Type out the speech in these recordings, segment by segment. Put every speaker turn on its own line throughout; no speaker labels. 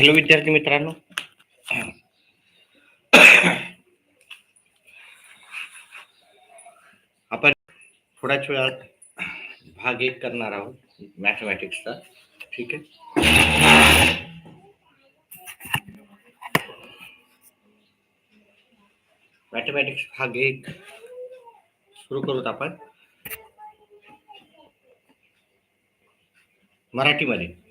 Hello विद्यार्थी मित्रांनो. आपण थोड्याच वेळात भाग एक करणार आहोत मॅथमॅटिक्सचा. ठीक आहे? मॅथमॅटिक्स भाग एक सुरू करूत आपण. मराठीमध्ये.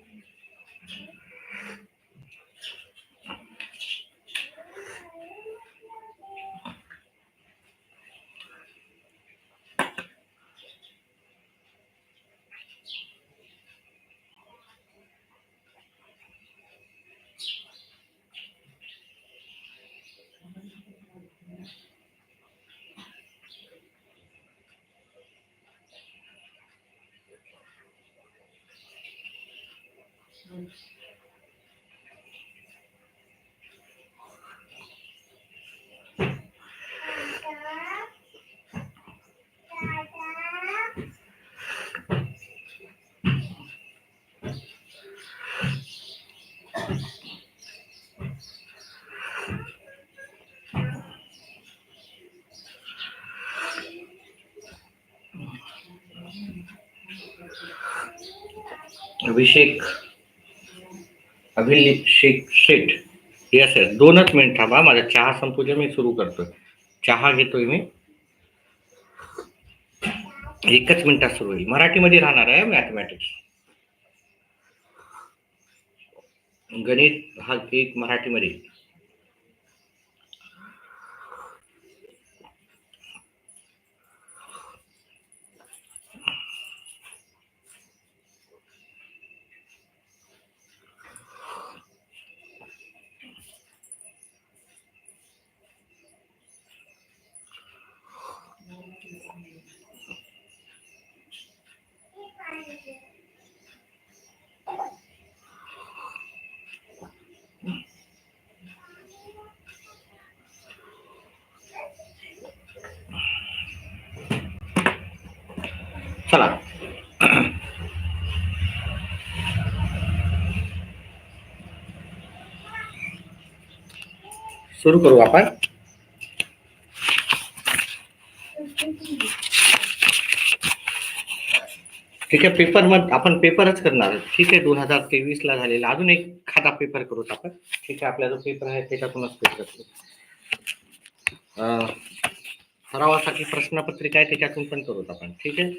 अभिषेक. अभिषेक शेठ येस सर दोनच मिनिट थांबा. माझा चहा संपूचे मी सुरू करतोय. चहा घेतोय मी. एकच मिनिटात सुरू होईल. मराठीमध्ये राहणार आहे मॅथमॅटिक्स गणित हा एक मराठीमध्ये चला सुरू करू आपण. ठीक आहे पेपर मग आपण पेपरच करणार ठीक आहे दोन हजार तेवीस ला झालेला. अजून एक खाता पेपर करूत आपण. ठीक आहे आपला जो पेपर आहे त्याच्यातूनच पेपर करू. सरावासाठी प्रश्नपत्रिका आहे त्याच्यातून पण करूत आपण. ठीक आहे?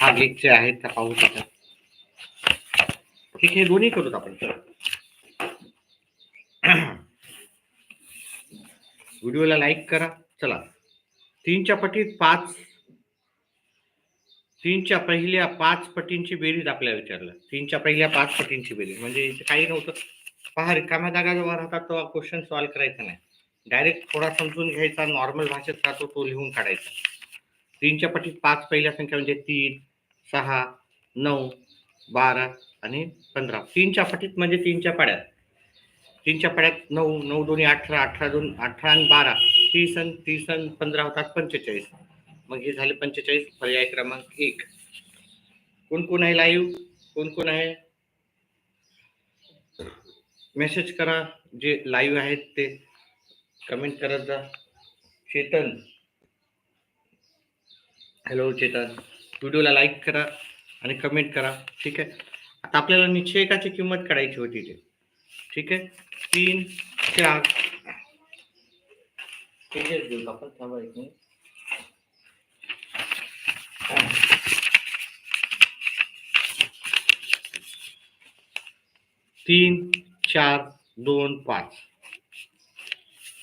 हा चे आहेत त्या पाहू शकतात ठीक हे दोन्ही करूत आपण. व्हिडिओला लाईक करा. चला. तीनच्या पटीत पाच. तीनच्या पहिल्या पाच पटींची बेरीज आपल्याला विचारलं. तीनच्या पहिल्या पाच पटींची बेरीज. म्हणजे काही नव्हतं. पहा रिकाम्या जागा जेव्हा राहतात तेव्हा क्वेश्चन सॉल्व्ह करायचा नाही. डायरेक्ट थोडा समजून घ्यायचा नॉर्मल भाषेत राहतो तो लिहून काढायचा. तीनच्या पटीत पाच पहिल्या संख्या म्हणजे तीन सहा नऊ बारा आणि पंधरा. तीनच्या फटीत म्हणजे तीनच्या पाड्यात. तीनच्या पाड्यात नऊ नऊ दोन्ही अठरा अठरा दोन अठरा आणि बारा. तीस आणि तीस आणि पंधरा होतात पंचेचाळीस. मग हे झाले पंचेचाळीस. पर्याय क्रमांक एक. कोण कोण आहे लाईव्ह कोण कोण आहे? मेसेज करा. जे लाईव्ह आहेत ते. कमेंट करत जा. चेतन. हॅलो चेतन. व्हिडिओला लाईक करा आणि कमेंट करा. ठीक आहे? आता आपल्याला निश्चयकाची किंमत काढायची होती ते ठीक आहे? तीन चार. पेजेस आपण थांबा एक मिनिट. तीन चार दोन पाच.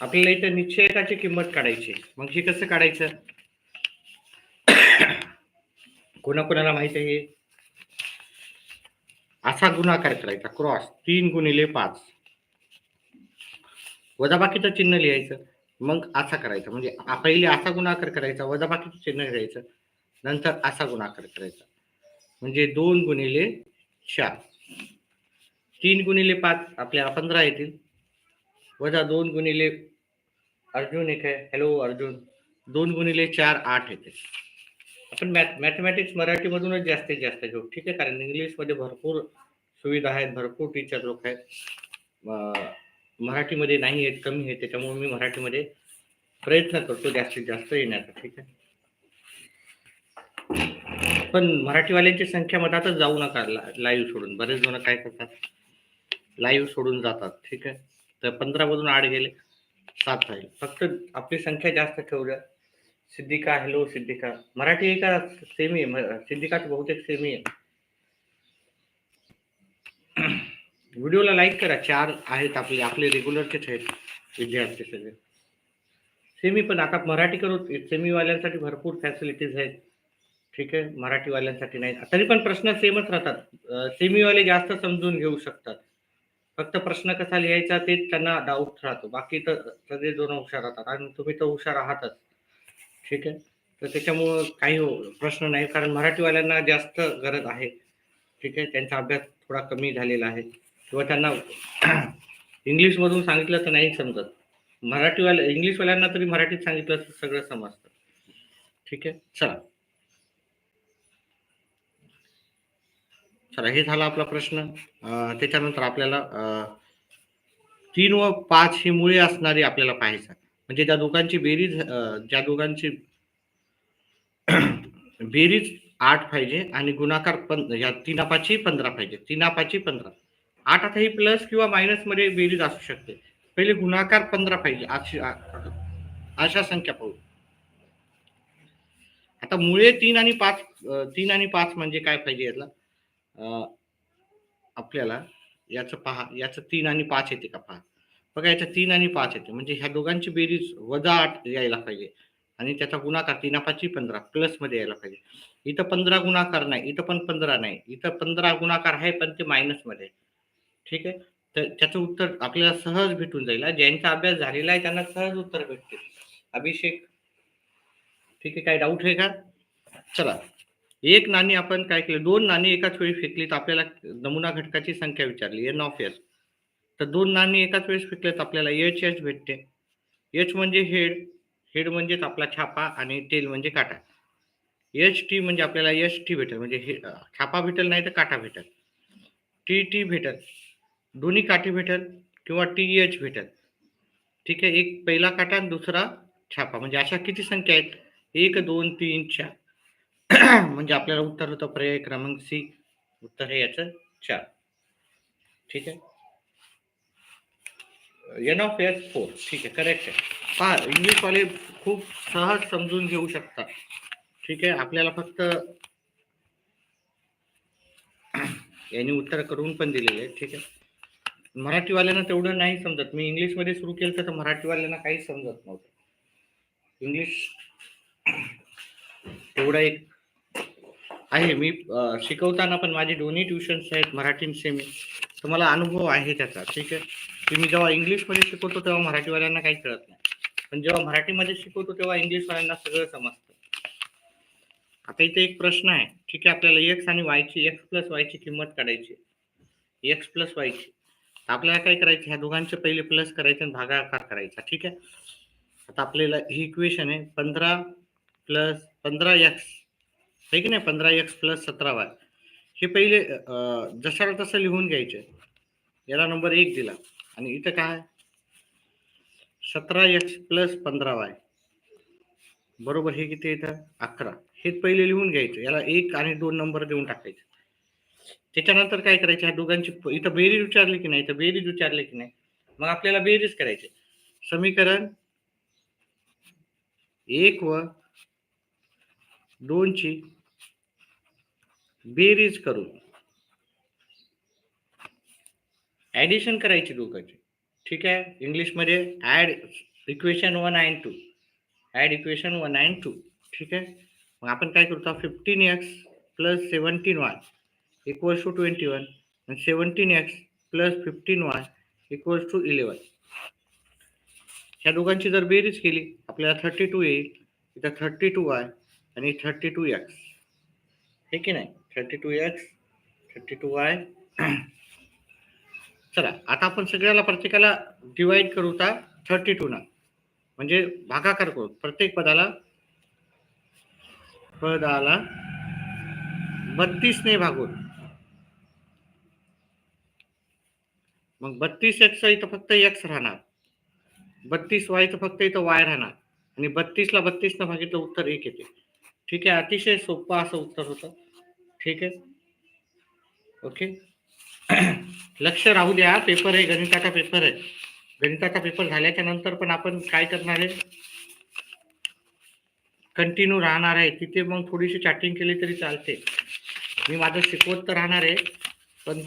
आपल्याला इथं निश्चयकाची किंमत काढायची. मग हे कसं काढायचं? कोणाकोणाला माहीत आहे असा गुणाकार करायचा क्रॉस. तीन गुणिले पाच. वजाबाकीचं चिन्ह लिहायचं. मग असा करायचा. म्हणजे पहिले असा गुणाकार करायचा वजाबाकीचं चिन्ह लिहायचं. नंतर असा गुणाकार करायचा म्हणजे दोन गुणिले चार. तीन गुणिले पाच आपल्याला पंधरा येतील. वजा दोन गुणिले अर्जुन एक आहे. हॅलो अर्जुन. दोन गुणिले चार आठ येते. आपण मॅथ मॅथमॅटिक्स मराठीमधूनच जास्तीत जास्त घेऊ. ठीक आहे? कारण इंग्लिशमध्ये भरपूर सुविधा आहेत भरपूर टीचर लोक आहेत. मराठीमध्ये नाही आहेत कमी आहेत त्याच्यामुळे मी मराठीमध्ये प्रयत्न करतो जास्तीत जास्त येण्याचा ठीक आहे? पण मराठीवाल्यांची संख्या मधातच जाऊ नका लाईव्ह सोडून. बरेच जण काय करतात? लाईव्ह सोडून जातात ठीक आहे? तर पंधरा मधून आठ गेले सात राहील. फक्त आपली संख्या जास्त ठेवूया. सिद्धिका हॅलो सिद्धिका. मराठी एका का सेमी आहे सिद्धिका बहुतेक सेमी आहे. व्हिडिओला लाईक करा. चार आहेत आपले आपले रेग्युलरचेच आहेत विद्यार्थी सगळे. सेमी पण आता मराठी करू सेमीवाल्यांसाठी भरपूर फॅसिलिटीज आहेत. ठीक आहे मराठीवाल्यांसाठी नाही. तरी पण प्रश्न सेमच राहतात. सेमीवाले जास्त समजून घेऊ शकतात. फक्त प्रश्न कसा लिहायचा ते त्यांना डाऊट राहतो. बाकी तर सगळे जण हुशार राहतात आणि तुम्ही तर हुशार आहातच. ठीक आहे? तर त्याच्यामुळं काही हो- प्रश्न नाही. कारण मराठीवाल्यांना जास्त गरज आहे. ठीक आहे? त्यांचा अभ्यास थोडा कमी झालेला आहे. किंवा त्यांना इंग्लिशमधून सांगितलं तर नाही समजत. मराठीवाल्या इंग्लिशवाल्यांना तरी मराठीत सांगितलं तर सगळं समजतं. ठीक आहे? चला. चला हे झाला आपला प्रश्न. त्याच्यानंतर आपल्याला तीन व पाच ही मुळे असणारी आपल्याला पाहायचं म्हणजे त्या दोघांची बेरीज ज्या दोघांची बेरीज आठ पाहिजे आणि गुणाकार पण या तीनापाची पंधरा पाहिजे. तीनापाची पंधरा. आठ आता ही प्लस किंवा मायनसमध्ये बेरीज असू शकते. पहिले गुणाकार पंधरा पाहिजे. अशा संख्या पाहू. आता मुळे तीन आणि पाच तीन आणि पाच म्हणजे काय पाहिजे याला? अं, आपल्याला याचं पहा याचं तीन आणि पाच येते का पहा? बघा याचं तीन आणि पाच येते. म्हणजे ह्या दोघांची बेरीज वजा आठ यायला पाहिजे. आणि त्याचा गुणाकार तीन पाचही पंधरा प्लसमध्ये यायला पाहिजे. इथं पंधरा गुणाकार नाही इथं पण पंधरा नाही इथं पंधरा गुणाकार आहे पण ते मायनसमध्ये. आहे. ठीक आहे? तर त्याचं उत्तर आपल्याला सहज भेटून जाईल. ज्यांचा अभ्यास झालेला आहे त्यांना सहज उत्तर भेटते. अभिषेक ठीक आहे? काय डाऊट आहे का? चला. एक नाणी आपण काय केलं? दोन नाणी एकाच वेळी फेकली तर आपल्याला नमुना घटकाची संख्या विचारली. एन ऑफ एस तर दोन नाणी एकाच वेळेस फेकले तर आपल्याला एच एच भेटते. एच म्हणजे हेड हेड म्हणजेच आपला छापा आणि टेल म्हणजे काटा. एच टी म्हणजे आपल्याला एच टी भेटेल म्हणजे हे छापा भेटेल नाही तर काटा भेटेल. टी टी भेटेल दोन्ही काठी भेटेल किंवा टी एच भेटेल. ठीक आहे एक पहिला काटा आणि दुसरा छापा म्हणजे अशा किती संख्या आहेत? एक दोन तीन चार. म्हणजे आपल्याला उत्तर होतं पर्याय क्रमांक सी उत्तर हे याचं चार. ठीक आहे? एन ऑफ एस फोर ठीक आहे करेक्ट आहे. पहा इंग्लिशवाले खूप सहज समजून घेऊ शकतात. ठीक आहे आपल्याला फक्त यांनी उत्तर करून पण दिलेले आहे ठीक आहे. मराठीवाल्यांना तेवढं नाही समजत. मी इंग्लिशमध्ये सुरू केलं तर मराठीवाल्यांना काहीच समजत नव्हतं. इंग्लिश तेवढा एक आहे. मी शिकवताना पण माझे दोन्ही ट्युशन्स आहेत मराठी मी. सेमी तर मला अनुभव आहे त्याचा ठीक आहे. की मी जेव्हा इंग्लिशमध्ये शिकवतो तेव्हा मराठीवाल्यांना काही कळत नाही. पण जेव्हा मराठीमध्ये शिकवतो तेव्हा इंग्लिशवाल्यांना सगळं समजतं. आता इथे एक प्रश्न आहे. ठीक आहे आपल्याला एक्स आणि वायची एक्स प्लस वायची किंमत काढायची एक्स प्लस वायची आपल्याला काय करायचं? ह्या दोघांचे पहिले प्लस करायचे आणि भागाकार करायचा. ठीक आहे? आता आपल्याला ही इक्वेशन आहे. पंधरा प्लस पंधरा एक्स आहे की नाही? पंधरा एक्स प्लस सतरा वाय हे पहिले जशाला तसं लिहून घ्यायचे. याला नंबर एक दिला. आणि इथं काय? सतरा एक्स प्लस पंधरा वाय बरोबर हे किती येतं अकरा. हे पहिले लिहून घ्यायचं. याला एक आणि दोन नंबर देऊन टाकायचे. त्याच्यानंतर काय करायचं? ह्या दोघांची इथं बेरीज विचारली की नाही? इथं बेरीज विचारली की नाही? मग आपल्याला बेरीज करायचे. समीकरण एक व दोनची बेरीज करून ॲडिशन करायची दोघांची. ठीक आहे? इंग्लिशमध्ये add equation one and two add equation one and two ठीक आहे? मग आपण काय करतो? Fifteen x plus seventeen y equals to twenty one आणि seventeen x plus fifteen y equals to eleven ह्या दोघांची जर बेरीज केली आपल्याला थर्टी टू येईल. इथं थर्टी टू वाय आणि थर्टी टू एक्स हे की नाही? Thirty two x thirty two y चला आता आपण सगळ्याला प्रत्येकाला डिवाइड करू का थर्टी टू ना म्हणजे भागाकार करू. प्रत्येक पदाला पदाला बत्तीसने भागून. मग बत्तीस एक्स इथं फक्त एक्स राहणार. बत्तीस वाय तर फक्त इथं वाय राहणार. आणि बत्तीसला बत्तीसनं भागितलं उत्तर एक येते. ठीक आहे अतिशय सोपं असं उत्तर होतं. ठीक आहे? ओके? लक्ष राहू द्या पेपर आहे गणिताचा पेपर आहे. गणिताचा पेपर झाल्याच्यानंतर पण आपण काय करणार आहे? कंटिन्यू राहणार आहे. तिथे मग थोडीशी चॅटिंग केली तरी चालते. मी माझं शिकवत तर राहणार आहे पण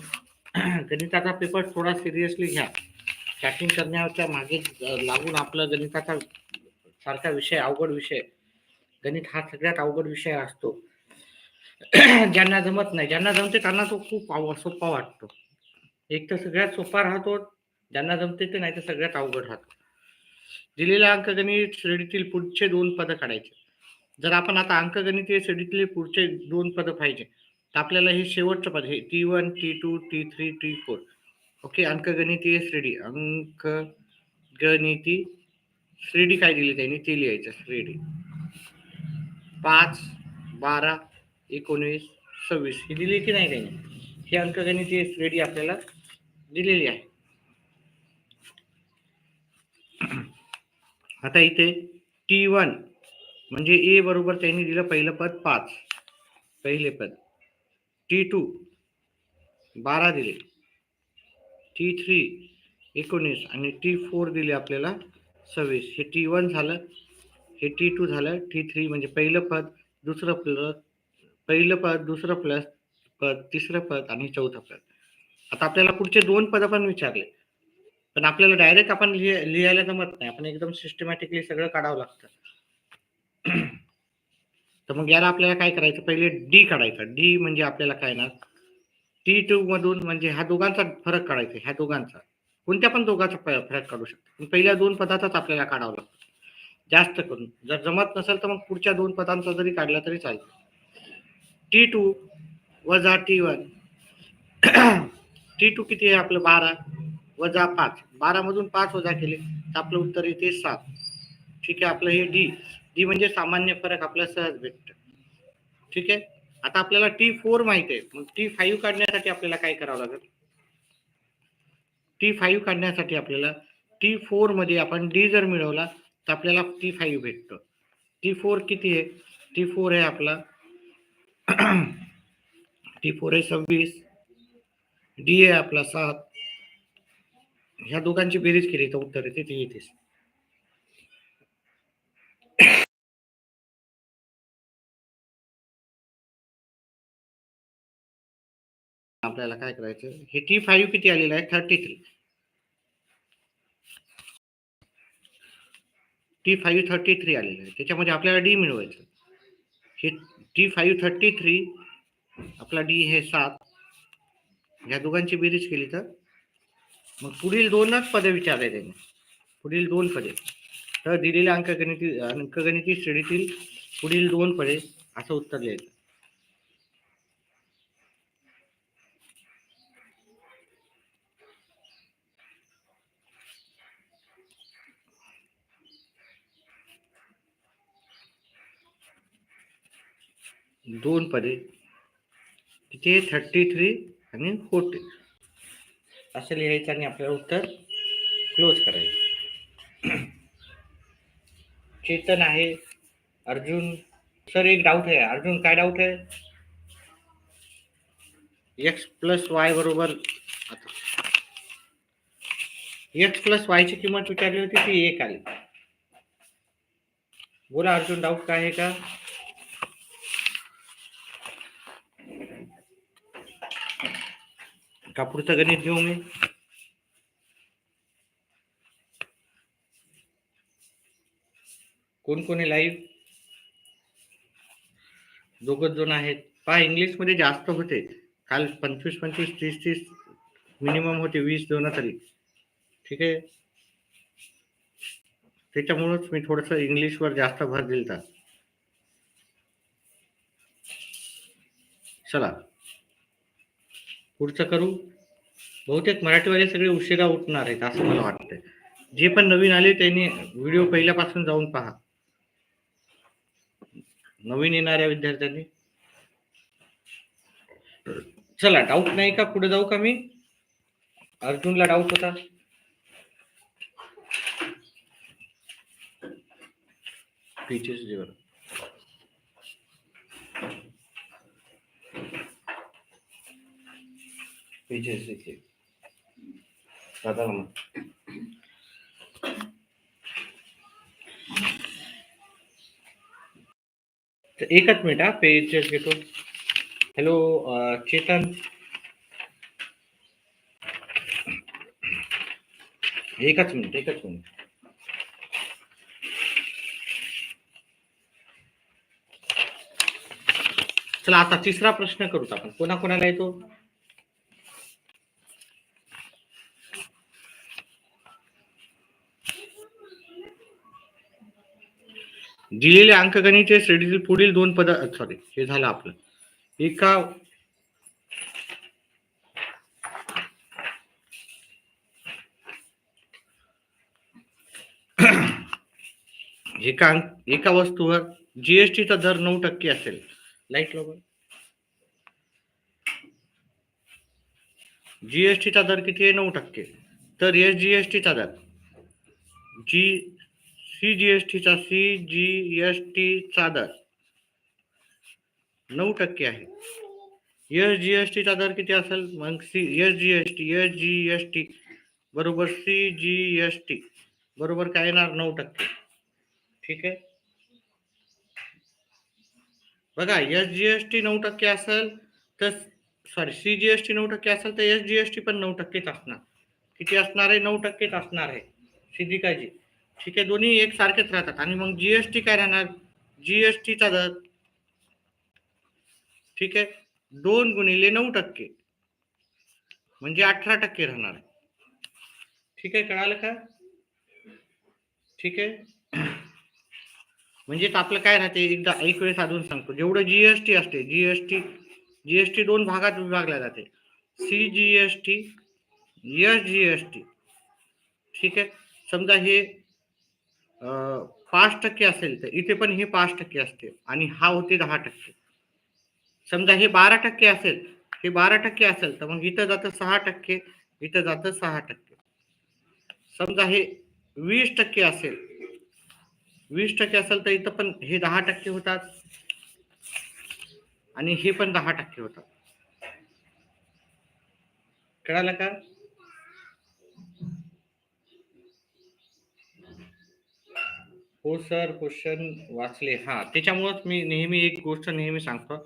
गणिताचा पेपर थोडा सिरियसली घ्या. चॅटिंग करण्याच्या मागे लागून आपलं गणिताचा सारखा विषय अवघड विषय. गणित हा सगळ्यात अवघड विषय असतो. ज्यांना जमत नाही. ज्यांना जमते त्यांना तो खूप आव- सोपा वाटतो. एक तर सगळ्यात सोपा राहतो. ज्यांना जमते ते नाही तर सगळ्यात अवघड राहतो. दिलेल्या अंकगणित श्रेणीतील पुढचे दोन पदं काढायचे. जर आपण आता अंकगणितीय श्रेणीतले पुढचे दोन पद पाहिजे तर आपल्याला हे शेवटचं पद हे T one T two T three T four okay अंकगणितीय श्रेणी. अंक गणिती श्रेणी काय दिली त्यांनी? ते लिहायचं श्रेणी. पाच बारा एकोणीस सव्वीस ही दिली की नाही त्यांनी? ही अंकगणिती रेडी आपल्याला दिलेली आहे. आता इथे टी वन म्हणजे ए बरोबर त्यांनी दिलं पहिलं पद पाच. पहिले पद. टी टू बारा दिले. टी थ्री एकोणीस आणि टी फोर दिले आपल्याला सव्वीस. हे टी वन झालं. हे टी टू झालं. टी थ्री म्हणजे पहिलं पद. दुसरं पद पहिलं पद दुसरं प्लस पद तिसरं पद आणि चौथं पद. आता आपल्याला पुढचे दोन पद पण विचारले. पण आपल्याला डायरेक्ट आपण लिह लिहायला जमत नाही. आपण एकदम सिस्टमॅटिकली सगळं काढावं लागतं. तर मग याला आपल्याला काय करायचं? पहिले डी काढायचं. डी म्हणजे आपल्याला काय ना टी टू मधून म्हणजे ह्या दोघांचा फरक काढायचा ह्या दोघांचा. कोणत्या पण दोघांचा फरक काढू शकतो. पण पहिल्या दोन पदाचाच आपल्याला काढावं लागतं. जास्त करून. जर जमत नसेल तर मग पुढच्या दोन पदांचा जरी काढला तरी चालतं. टी टू वजा टी वन टी टू किती आहे आपलं? बारा. वजा पाच. बारामधून पाच वजा केले तर आपलं उत्तर येते सात. ठीक आहे आपलं हे डी डी म्हणजे सामान्य फरक आपल्याला सहज भेटत. ठीक आहे? आता आपल्याला टी फोर माहिती आहे. मग टी फाईव्ह काढण्यासाठी आपल्याला काय करावं लागेल? टी फाईव्ह काढण्यासाठी आपल्याला टी फोरमध्ये आपण डी जर मिळवला तर आपल्याला टी फाईव्ह भेटतो. टी फोर किती आहे? टी फोर आहे आपला टी फोर आहे सव्वीस. डी आहे आपला सात. ह्या दोघांची बेरीज केली तर उत्तर येते ती येतेच. आपल्याला काय करायचं? हे टी फाईव्ह किती आलेलं आहे? Thirty three. T five thirty three आलेलं आहे. त्याच्यामध्ये आपल्याला डी मिळवायचं. हे टी फाईव्ह थर्टी थ्री आपला डी हे सात. ह्या दोघांची बेरीज केली तर? मग पुढील दोनच पदे विचारले त्यांनी. पुढील दोन पदे. तर दिलेल्या अंकगणिती अंकगणिती श्रेणीतील पुढील दोन पदे असं उत्तर लिहायचं दोन पदे. तिथे थर्टी थ्री आणि फोर्टी असं लिहायचं आणि आपल्याला उत्तर क्लोज करायचं. चेतन आहे अर्जुन. सर एक डाऊट आहे. अर्जुन काय डाऊट आहे? एक्स प्लस वाय बरोबर. एक्स प्लस वायची किंमत विचारली होती ती एक आली. बोला अर्जुन डाऊट काय आहे का? का पुढचं गणित घेऊ मी. कोण कोण आहे लाईव्ह दोघच जण आहेत. पहा इंग्लिशमध्ये जास्त होते. काल पंचवीस पंचवीस तीस तीस मिनिमम होते वीस दोन तरी. ठीक आहे? त्याच्यामुळंच मी थोडस इंग्लिशवर जास्त भर दिलता. चला. पुढचं करू. बहुतेक मराठीवाले सगळे उशिरा उठणार आहेत असं मला वाटतंय. जे पण नवीन आले त्यांनी व्हिडिओ पहिल्यापासून जाऊन पहा. नवीन येणाऱ्या विद्यार्थ्यांनी. चला डाऊट नाही का? पुढे जाऊ का मी? अर्जुनला डाऊट होता. टीचर्स जेवण पेजेस इथे तर एकच मिनिट हा पेजेस घेतो हॅलो चेतन। एकच मिनिट एकच मिनिट। चला आता तिसरा प्रश्न करूत आपण. कोणा कोणाला येतो? दिलेले अंकगणित श्रेणीतील पुढील दोन पद सॉरी हे झालं आपलं. एका एका अंक- एका वस्तूवर जीएसटीचा दर नऊ टक्के असेल. लाइट लोक जीएसटीचा दर किती आहे? नऊ टक्के. तर एस जीएसटीचा दर जी सी जीएसटीचा सी जी एस टीचा दर नऊ टक्के आहे. एस जीएसटीचा दर किती असेल? मग C S GST S G S T बरोबर सी जी एस टी बरोबर काय येणार? नऊ टक्के. ठीक आहे? बघा एस जीएसटी नऊ टक्के असेल तर सॉरी सी जीएसटी नऊ टक्के असेल तर एस जीएसटी पण नऊ टक्केच असणार. किती असणार आहे? नऊ टक्केच असणार आहे. सिद्धी काळजी ठीक आहे दोन्ही एक सारखेच राहतात. आणि मग जीएसटी काय राहणार? जीएसटीचा दर ठीक आहे दोन गुणिले नऊ टक्के. म्हणजे अठरा टक्के राहणार. ठीक आहे कळालं का? ठीक आहे. म्हणजेच आपलं काय राहते एकदा एक वेळेस अजून सांगतो. जेवढं जीएसटी असते जीएसटी जीएसटी दोन भागात विभागल्या जाते. सी जीएसटी एस जीएसटी ठीक आहे समजा हे पाच टक्के असेल तर इथे पण हे पाच टक्के असते आणि हा होते दहा टक्के. समजा हे बारा टक्के असेल हे बारा टक्के असेल तर मग इथं जातं सहा टक्के इथं जातं सहा टक्के. समजा हे वीस टक्के असेल वीस टक्के असेल तर इथं पण हे दहा टक्के होतात आणि हे पण दहा टक्के होतात. कळालं का? हो सर क्वेश्चन वाचले. हा त्याच्यामुळेच मी नेहमी एक गोष्ट नेहमी सांगतो.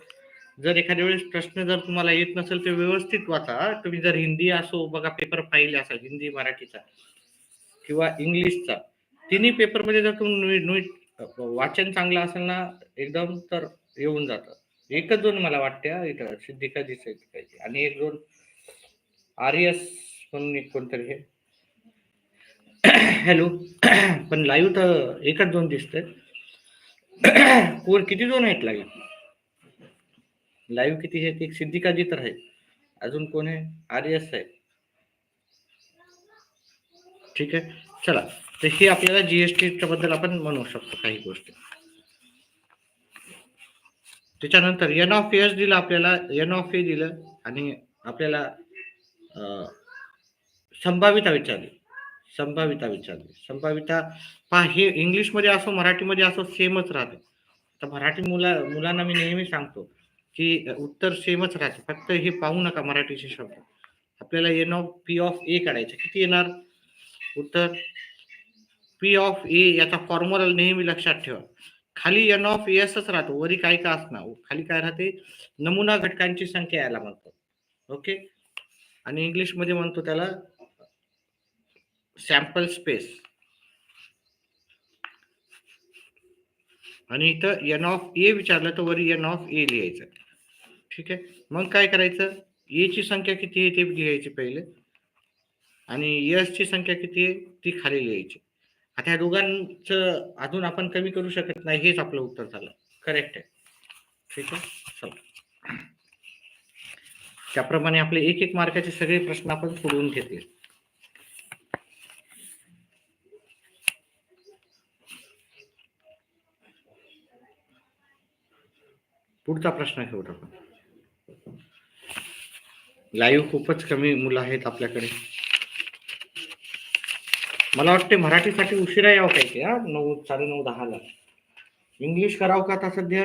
जर एखाद्या वेळेस प्रश्न जर तुम्हाला येत नसेल तर व्यवस्थित वाचा. तुम्ही जर हिंदी असो बघा पेपर पाहिले असाल हिंदी मराठीचा किंवा इंग्लिशचा तिन्ही पेपरमध्ये जर तुम्ही नीट वाचन चांगलं असेल ना एकदम तर येऊन जातं. एकच दोन मला वाटते इथं सिद्धिका दिसायची पाहिजे. आणि एक दोन आर एस म्हणून एक कोणतरी हे हॅलो. पण लाईव्ह तर एकच दोन दिसतंय. कोण किती दोन आहेत लाईव्ह लाईव्ह किती आहेत? एक सिद्धिकाजी तर आहे. अजून कोण आहे? आर एस आहे. ठीक आहे. चला. तर हे आपल्याला जीएसटीच्या बद्दल आपण म्हणू शकतो काही गोष्टी. त्याच्यानंतर एन ऑफ एस दिलं आपल्याला. एन ऑफ ए दिलं आणि आपल्याला अं, संभाविता विचारली. संभाविता विचारली. संभाविता पहा हे इंग्लिशमध्ये असो मराठीमध्ये असो सेमच राहते. तर मराठी मुला मुलांना मी नेहमी सांगतो की उत्तर सेमच राहते. फक्त हे पाहू नका मराठीचे शब्द. आपल्याला N of P of A काढायचं. किती येणार? उत्तर पी ऑफ ए याचा फॉर्म्युला नेहमी लक्षात ठेवा. खाली एन ऑफ एसच राहतो. वरी काय का असणार? खाली काय राहते? नमुना घटकांची संख्या यायला म्हणतो ओके? आणि इंग्लिशमध्ये म्हणतो त्याला सॅम्पल स्पेस. आणि इथं एन ऑफ ए विचारलं तर वरी एन ऑफ ए लिहायचं. ठीक आहे? मग काय करायचं? ए ची संख्या किती आहे ते लिहायची पहिले. आणि एस ची संख्या किती आहे ती खाली लिहायची. आता ह्या दोघांचं अजून आपण कमी करू शकत नाही हेच आपलं उत्तर झालं. करेक्ट आहे. ठीक आहे? चला. त्याप्रमाणे आपले एक एक मार्काचे सगळे प्रश्न आपण सोडवून घेतले. पुढचा प्रश्न घेऊ आपण. लाईव्ह खूपच कमी मुलं आहेत आपल्याकडे. मला वाटते मराठीसाठी उशिरा यावं काय ते हा? नऊ साडे नऊ दहाला इंग्लिश करावं का आता सध्या?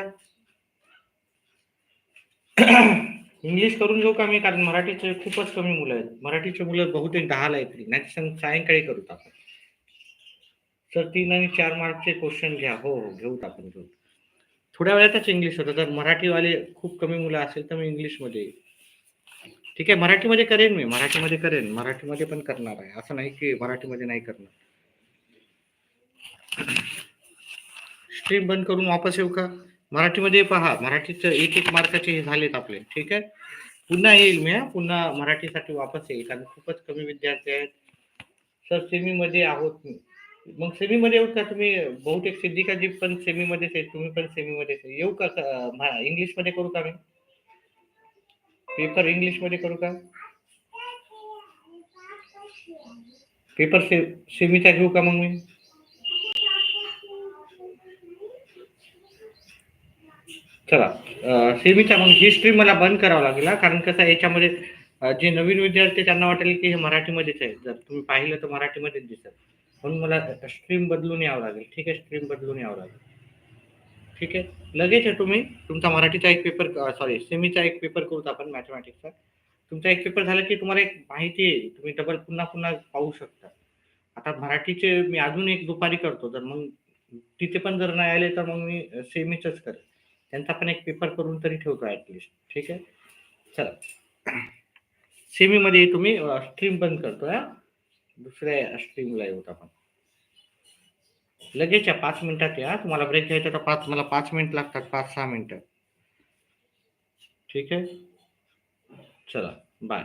इंग्लिश करून घेऊ का मी? कारण मराठीचे खूपच कमी मुलं आहेत. मराठीचे मुलं बहुतेक दहाला येतील नाही सायंकाळी करूत आपण. तर तीन आणि चार मार्कचे क्वेश्चन घ्या. हो हो घेऊत आपण घेऊ थोड्या वेळातच इंग्लिश होतं. जर मराठीवाले खूप कमी मुलं असेल तर मी इंग्लिशमध्ये येईल. ठीक आहे? मराठीमध्ये करेन मी. मराठीमध्ये करेन. मराठीमध्ये पण करणार आहे. असं नाही की मराठीमध्ये नाही करणार. स्ट्रीम बंद करून वापस येऊ का? मराठीमध्ये पहा. मराठीचं एक एक मार्काचे हे झालेत आपले. ठीक आहे? पुन्हा येईल मी पुन्हा मराठीसाठी वापस येईल. कारण खूपच कमी विद्यार्थी आहेत. सर सेमीमध्ये आहोत मी. मग सेमीमध्ये येऊ का तुम्ही? बहुतेक सिद्धिकाजी पण सेमीमध्येच आहे तुम्ही पण सेमीमध्येच आहे येऊ का? अं, इंग्लिशमध्ये करू का मी पेपर इंग्लिशमध्ये करू का? पेपर से सेमीचा घेऊ का मग मी? चला सेमीचा मग हिस्ट्री मला बंद करावं लागेल कारण कसं याच्यामध्ये जे नवीन विद्यार्थी त्यांना वाटेल की हे मराठीमध्येच आहे जर तुम्ही पाहिलं तर मराठीमध्येच दिसत म्हणून मला स्ट्रीम बदलून यावं लागेल. ठीक आहे? स्ट्रीम बदलून यावं लागेल. ठीक आहे? लगेच आहे तुम्ही. तुमचा मराठीचा एक पेपर सॉरी सेमीचा एक पेपर करूत आपण मॅथमॅटिक्सचा तुमचा एक पेपर झाला की तुम्हाला एक माहिती येईल तुम्ही डबल पुन्हा पुन्हा पाहू शकता. आता मराठीचे मी अजून एक दुपारी करतो. तर मग तिथे पण जर नाही आले तर मग मी सेमीचंच करेन. त्यांचा पण एक पेपर करून तरी ठेवतो ॲटलिस्ट ठीक आहे? चला. सेमीमध्ये तुम्ही स्ट्रीम बंद करतो हा. दुसऱ्या स्ट्रीमला येऊत आपण. लगेच या पाच मिनिटात या. तुम्हाला ब्रेक घ्यायचा तर पाच मला पाच मिनिट लागतात पाच सहा मिनिटं ठीक आहे? चला बाय